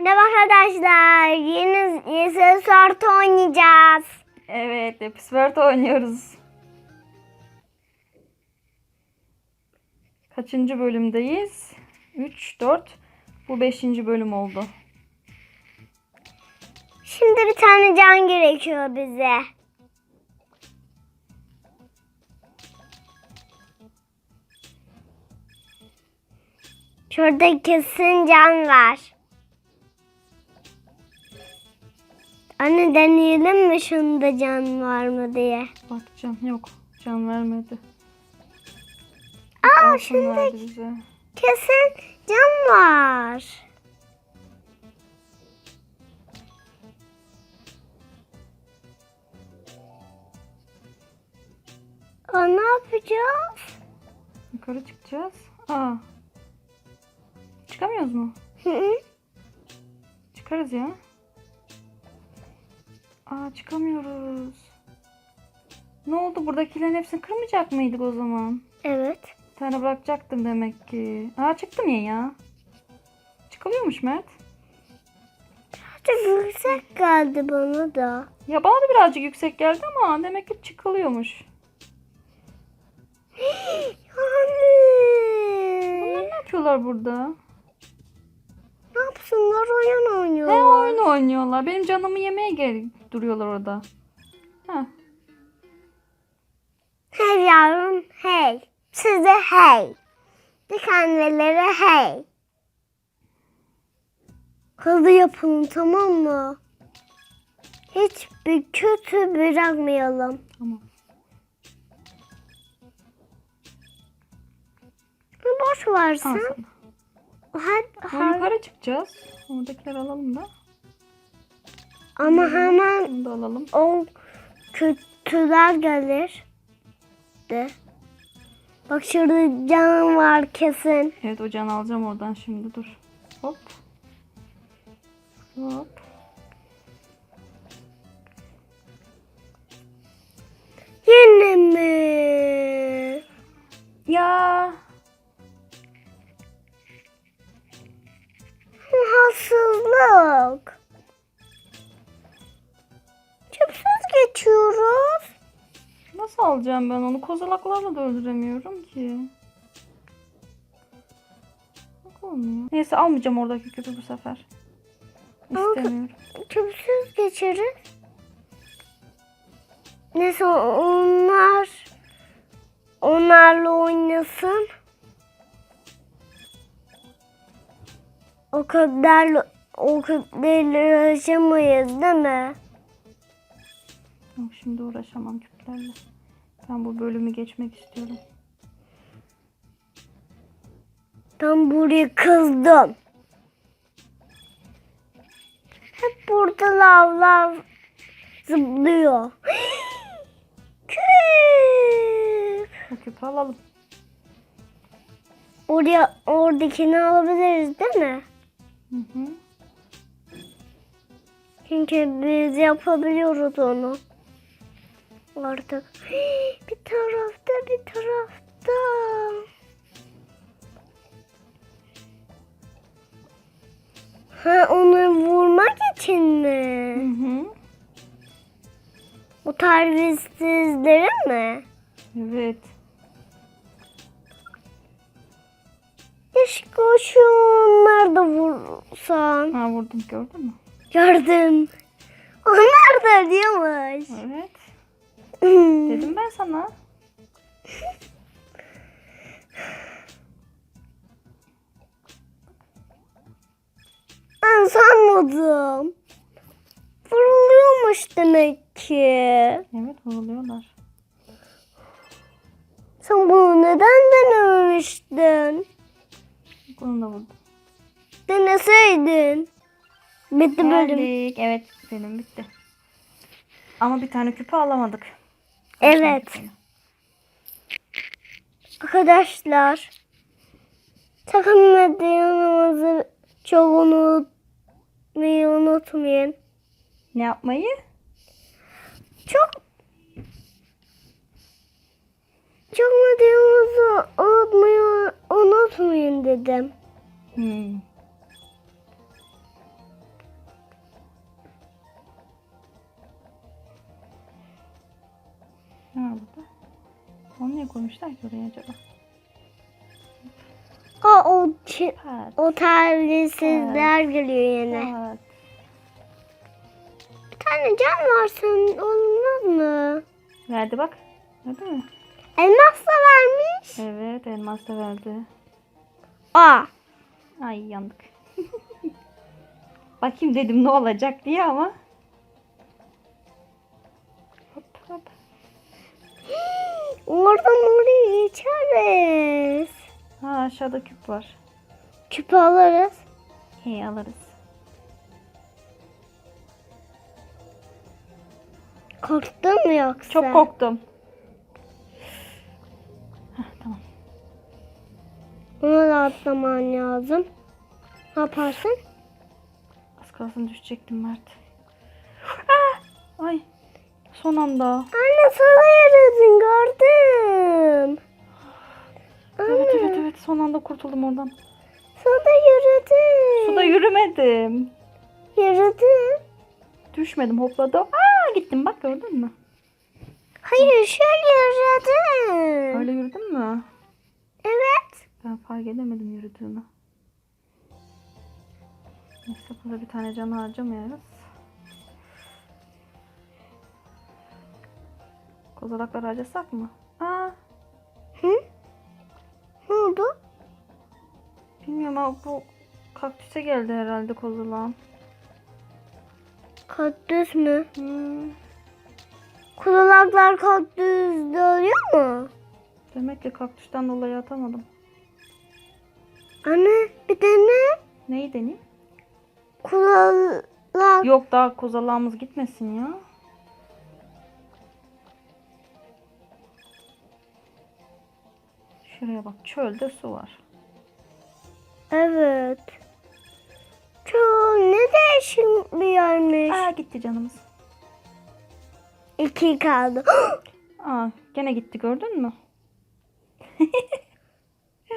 Merhaba arkadaşlar. Yeni Yeni oynayacağız. Evet, Episword oynuyoruz. Kaçıncı bölümdeyiz? 3, 4. Bu 5. bölüm oldu. Şimdi bir tane can gerekiyor bize. Şurada kesin can var. Anne deneyelim mi şunda can var mı diye. Bakacağım. Yok. Can vermedi. Aa Altın şunda kesin can var. Aa, ne yapacağız? Yukarı çıkacağız. Aa. Çıkamıyoruz mu? Hı hı. Çıkarız ya. Aa çıkamıyoruz. Ne oldu? Buradakilerin hepsini kırmayacak mıydık o zaman? evet. Bir tane bırakacaktım demek ki. Aa çıktım ya ya. Çıkılıyormuş Mert. Çok yüksek geldi bana da. Ya bana da birazcık yüksek geldi ama demek ki çıkılıyormuş. Bunlar Anne. ne yapıyorlar burada? Ne yapsınlar oyun He oynuyorlar. oyun oynuyorlar. Benim canımı yemeye gel duruyorlar orada. Ha. Hey yavrum hey. Size hey. Dikenlilere hey. Hızlı yapın tamam mı? Hiçbir kötü bırakmayalım. Tamam. Boş versin. sana. Hadi, Ya yukarı çıkacağız. Oradakileri alalım da. Ama hemen da alalım. o kötüler gelir. De. Bak şurada can var kesin. Evet o canı alacağım oradan şimdi dur. Hop. Hop. Yine mi? Ya. Haksızlık. Çöpsüz geçiyoruz. Nasıl alacağım ben onu? Kozalaklarla da öldüremiyorum ki. Bak olmuyor. Neyse almayacağım oradaki küpü bu sefer. İstemiyorum. Çöpsüz geçeriz. Neyse onlar onlarla oynasın. O kadar o kadar yaşamayız değil mi? Yok şimdi uğraşamam küplerle. Ben bu bölümü geçmek istiyorum. Ben buraya kızdım. Hep burada lavlar zıplıyor. Küp. Bu küpü alalım. Oraya oradakini alabiliriz değil mi? Hı hı. Çünkü biz yapabiliyoruz onu. Artık. Bir tarafta bir tarafta. Ha onu vurmak için mi? Hı hı. O terbiyesizleri mi? Evet. Keşke o şu onları da vursan. Ha vurdum gördün mü? Gördüm. Onlar da ölüyormuş. Evet. Dedim ben sana. Ben sanmadım. Vuruluyormuş demek ki. Evet vuruluyorlar. Sen bunu neden denememiştin? Bunu da vurdum. Deneseydin. Bitti bölüm. Geldik. Evet benim bitti. Ama bir tane küpü alamadık. Evet. Arkadaşlar. Sakın videomuzu çok unutmayı unutmayın. Ne yapmayı? Çok çok videomuzu unutmayı unutmayın dedim. Hmm. Koymuşlar ki oraya acaba? Aa, o, Pat. o terbiyesizler geliyor yine. Pat. Bir tane can varsa olmaz mı? Verdi bak. Gördün mü? Elmas da vermiş. Evet elmas da verdi. Aa. Ay yandık. Bakayım dedim ne olacak diye ama. Oradan oraya geçeriz. Ha aşağıda küp var. Küpü alırız. He alırız. Korktun mu yoksa? Çok korktum. Heh, tamam. Ona da atlaman lazım. Ne yaparsın? Az kalsın düşecektim Mert. Son anda. Anne sana yaradın gördüm. Evet Anne, evet evet son anda kurtuldum oradan. Sana yaradın. Suda yürümedim. Yaradın. Düşmedim hopladım. Aa gittim bak gördün mü? Hayır şöyle yaradın. Öyle yürüdün mü? Evet. Ben fark edemedim yürüdüğümü. Neyse burada bir tane can harcamayarız. Kozalakları harcasak mı? Aa, Hı? Ne oldu? bilmiyorum ama bu kaktüse geldi herhalde kozalağım. Kaktüs mü? Hmm, Kulaklar kaktüste oluyor mu? demek ki kaktüsten dolayı atamadım. Anne bir dene. Neyi deneyeyim? Kulak. Yok daha kozalağımız gitmesin ya. Şuraya bak çölde su var. Evet. Çok ne değişik bir yermiş. Aa gitti canımız. İki kaldı. Aa gene gitti gördün mü?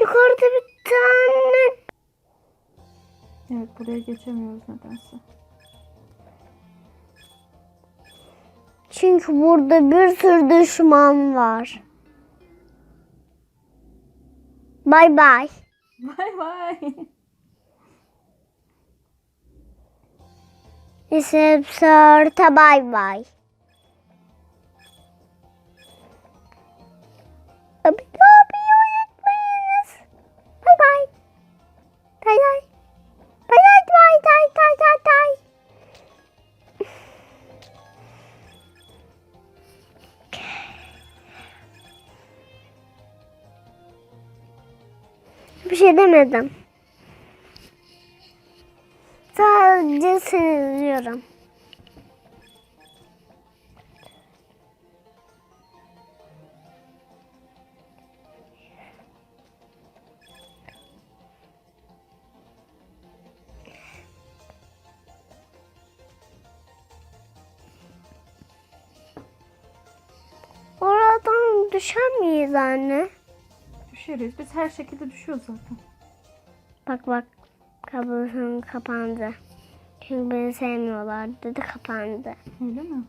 Yukarıda bir tane. Evet buraya geçemiyoruz nedense. Çünkü burada bir sürü düşman var. Bye bye. Bye bye. This is Sir Bye bye. Bir şey demedim. Sadece seni. Oradan düşer miyiz anne? Düşeriz. Biz her şekilde düşüyoruz zaten. Bak bak kablosun kapandı. Çünkü beni sevmiyorlar dedi kapandı. Öyle mi?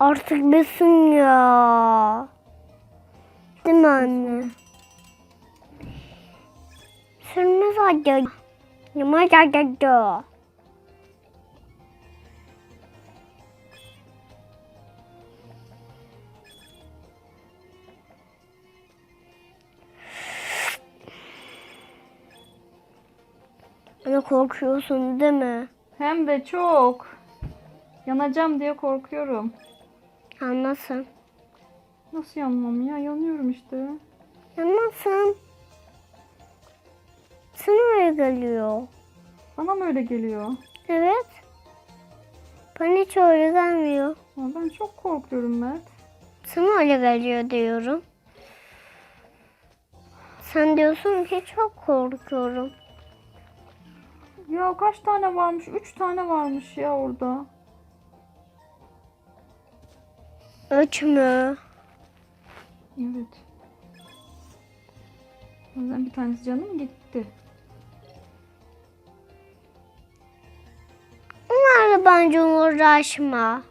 Artık bitsin ya. Değil mi anne? Sürmez hadi. Yamaç hadi. Anne korkuyorsun değil mi? Hem de çok. Yanacağım diye korkuyorum. Anlasın. Nasıl yanmam ya? Yanıyorum işte. Anlasın. Sana öyle geliyor. Bana mı öyle geliyor? Evet. Bana hiç öyle gelmiyor. Ama ben çok korkuyorum Mert. Sana öyle geliyor diyorum. Sen diyorsun ki çok korkuyorum. Ya kaç tane varmış? Üç tane varmış ya orada. Üç mü? Evet. O yüzden bir tanesi canım gitti. Onlarla bence uğraşma.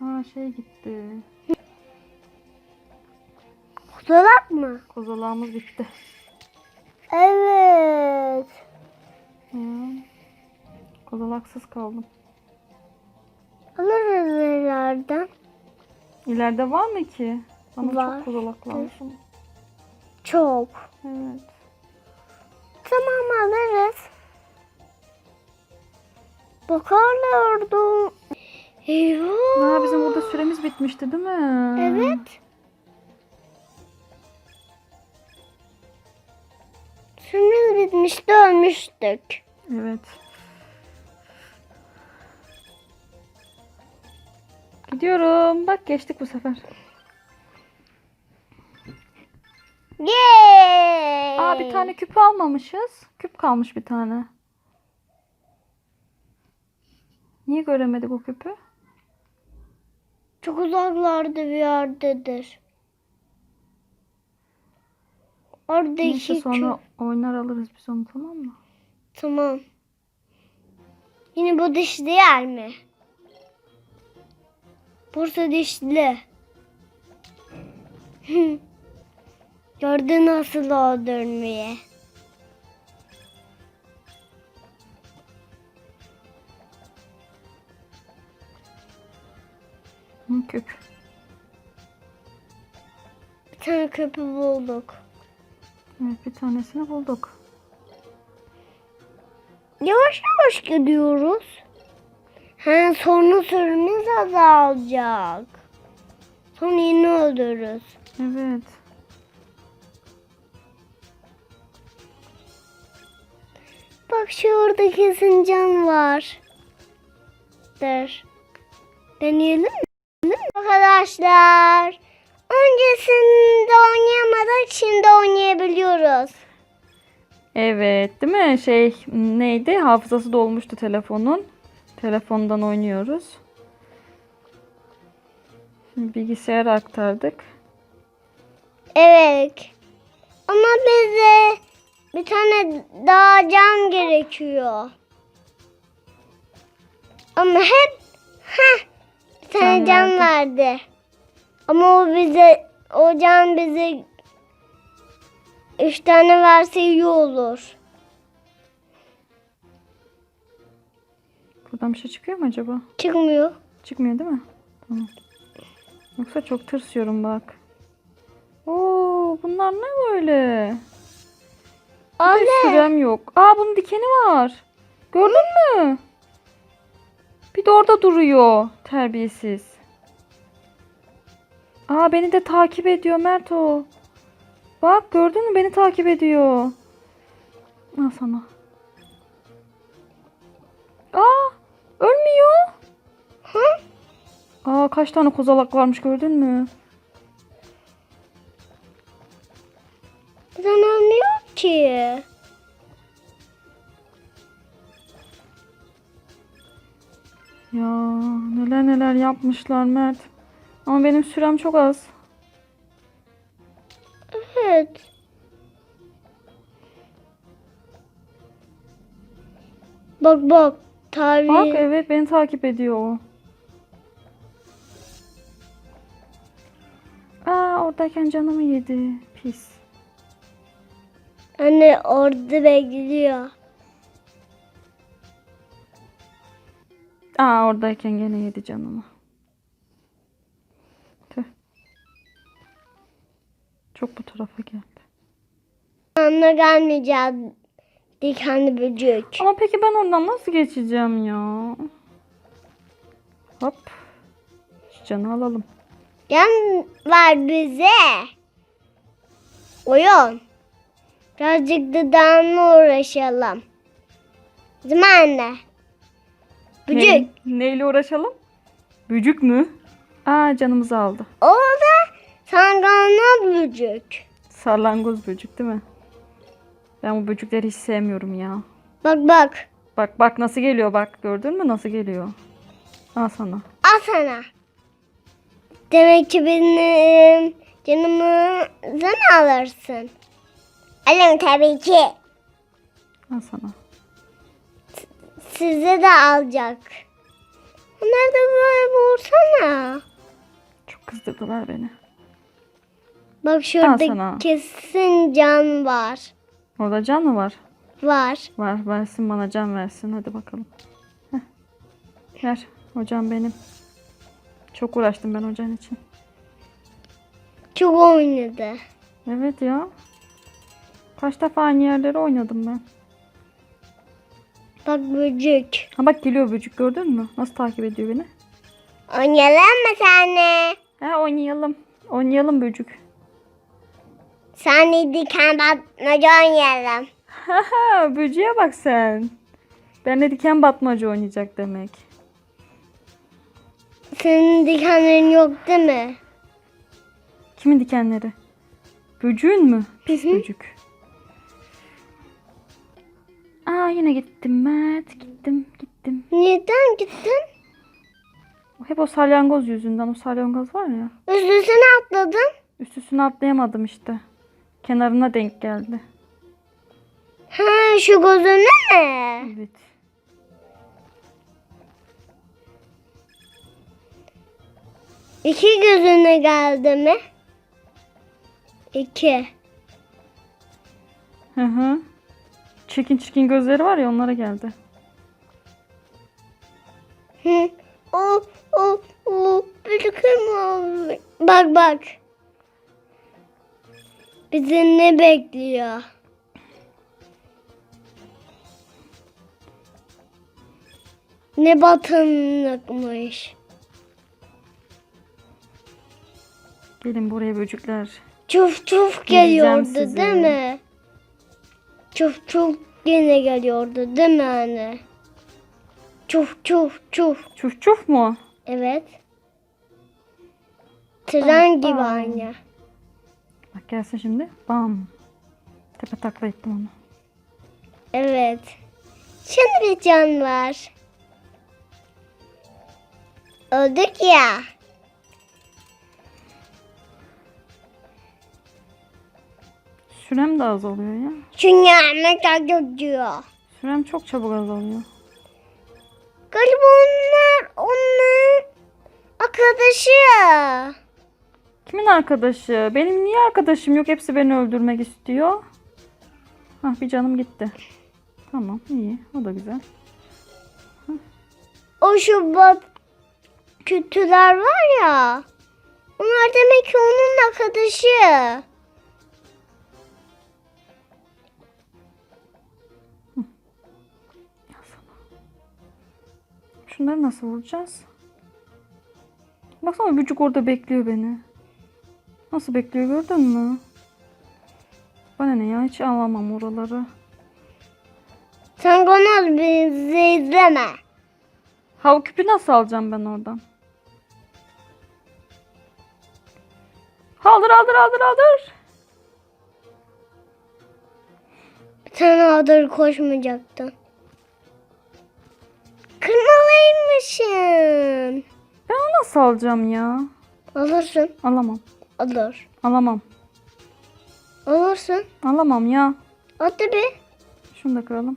Aa şey gitti. Kozalak mı? Kozalağımız bitti. Kozalaksız kaldım. Alırız nelerden? İleride var mı ki? Bana Var. çok kozalak lazım. Çok. Evet. Tamam alırız. Bakarlardı. Eyvah. Aa, bizim burada süremiz bitmişti değil mi? Evet. Süremiz bitmişti ölmüştük. Evet. Gidiyorum. Bak geçtik bu sefer. Yay! Aa bir tane küp almamışız. Küp kalmış bir tane. Niye göremedik o küpü? Çok uzaklarda bir yerdedir. Oradaki Neyse sonra küp- oynar alırız biz onu tamam mı? Tamam. Yine bu dişli yer mi? Bursa dişli. Gördün nasıl o dönmeye. Küp. Bir tane köpü bulduk. Evet bir tanesini bulduk. Yavaş yavaş gidiyoruz. Ha, sonra süremiz azalacak. Sonra yine ölürüz. Evet. Bak şu orada kesin can var. Der. Deneyelim mi? Arkadaşlar. Öncesinde oynayamadık şimdi oynayabiliyoruz. Evet değil mi? Şey neydi? Hafızası dolmuştu telefonun. Telefondan oynuyoruz. Şimdi bilgisayara aktardık. Evet. Ama bize bir tane daha can gerekiyor. Ama hep heh, bir tane Can can verdi. verdi. Ama o bize o can bize üç tane verse iyi olur. Buradan bir şey çıkıyor mu acaba? Çıkmıyor. Çıkmıyor değil mi? Tamam. Yoksa çok tırsıyorum bak. Oo, bunlar ne böyle? Bir Anne. sürem yok. Aa bunun dikeni var. Gördün mü? Bir de orada duruyor. Terbiyesiz. Aa beni de takip ediyor Mert o. Bak gördün mü beni takip ediyor. Al sana. Aa kaç tane kozalak varmış gördün mü? Neden olmuyor ki? Ya neler neler yapmışlar Mert. Ama benim sürem çok az. Evet. Bak bak. Tarih. Bak evet beni takip ediyor o. oradayken canımı yedi. Pis. Anne orada bekliyor. Aa oradayken gene yedi canımı. Tüh. Çok bu tarafa geldi. Anne gelmeyeceğiz. Dikenli böcek. Ama peki ben oradan nasıl geçeceğim ya? Hop. Şu canı alalım. Can ver bize. Oyun. Birazcık da dağınla uğraşalım. Değil mi anne? Böcek. Ne- neyle uğraşalım? Bücük mü? Aa canımızı aldı. O da sanganlı böcek. Sarlangoz böcek değil mi? Ben bu böcekleri hiç sevmiyorum ya. Bak bak. Bak bak nasıl geliyor bak. Gördün mü nasıl geliyor? Al sana. Al sana. Demek ki benim canımı sen alırsın. Alın tabii ki. Al sana. Size de alacak. Nerede böyle vursana. kızdırdılar beni. Bak şurada kesin can var. Orada can mı var? Var. Var versin bana can versin. Hadi bakalım. Heh. Ver. Hocam benim. Çok uğraştım ben hocan için. Çok oynadı. Evet ya. Kaç defa aynı yerlere oynadım ben. Bak böcek. Ha bak geliyor böcük gördün mü? Nasıl takip ediyor beni? Oynayalım mı senle? Ha oynayalım. Oynayalım böcük. Sen diken batmaca oynayalım. Böceğe bak sen. Benle diken batmaca oynayacak demek. Senin dikenlerin yok değil mi? Kimin dikenleri? Böcüğün mü? Pis Hı hı. böcük. Aa yine gittim Mert. Gittim gittim. Neden gittin? Hep o salyangoz yüzünden. O salyangoz var ya. Üstüne atladın. Üstüsüne atlayamadım işte. Kenarına denk geldi. Ha şu gözünde mi? Evet. İki gözüne geldi mi? İki. Hı hı. Çirkin çirkin gözleri var ya onlara geldi. Hı. O o o bir Bak bak. Bizi ne bekliyor? Ne batınlıkmış. Gelin buraya böcükler. Çuf çuf geliyordu sizi. değil mi? Çuf çuf yine geliyordu değil mi anne? Çuf çuf çuf. Çuf çuf mu? Evet. Tren gibi Bam. anne. Bak gelsin şimdi. Bam. Tepe takla ettim onu. Evet. Şimdi bir can var. Öldük ya. Sürem de az oluyor ya. Çünkü Ahmet diyor. Sürem çok çabuk azalıyor. Galiba onlar onun arkadaşı. Kimin arkadaşı? Benim niye arkadaşım yok? Hepsi beni öldürmek istiyor. Hah bir canım gitti. Tamam iyi. O da güzel. O şu kötüler var ya. Onlar demek ki onun arkadaşı. Şunları nasıl vuracağız? Baksana bücük orada bekliyor beni. Nasıl bekliyor gördün mü? Bana ne ya hiç alamam oraları. Sen bana bizi izleme. Hava küpü nasıl alacağım ben oradan? Aldır aldır aldır aldır. Sen adır koşmayacaktın. Kırmalıymışsın. Ben onu nasıl alacağım ya? Alırsın. Alamam. Alır. Alamam. Alırsın. Alamam ya. Hadi bir. Şunu da kıralım.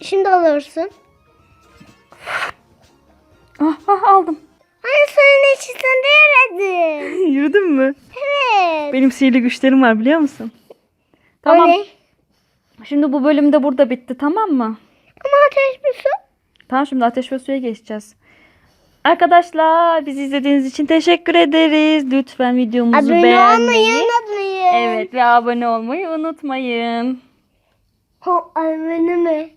Şimdi alırsın. Ah, ah aldım. Hani senin içinde yaradın. Yürüdün mü? Evet. Benim sihirli güçlerim var biliyor musun? Tamam. Ne? Şimdi bu bölüm de burada bitti tamam mı? Ama ateş bir su. Tamam şimdi ateş ve suya geçeceğiz. Arkadaşlar bizi izlediğiniz için teşekkür ederiz. Lütfen videomuzu Abone beğenmeyi. olmayı unutmayın. Evet ve abone olmayı unutmayın. Ho, abone mi?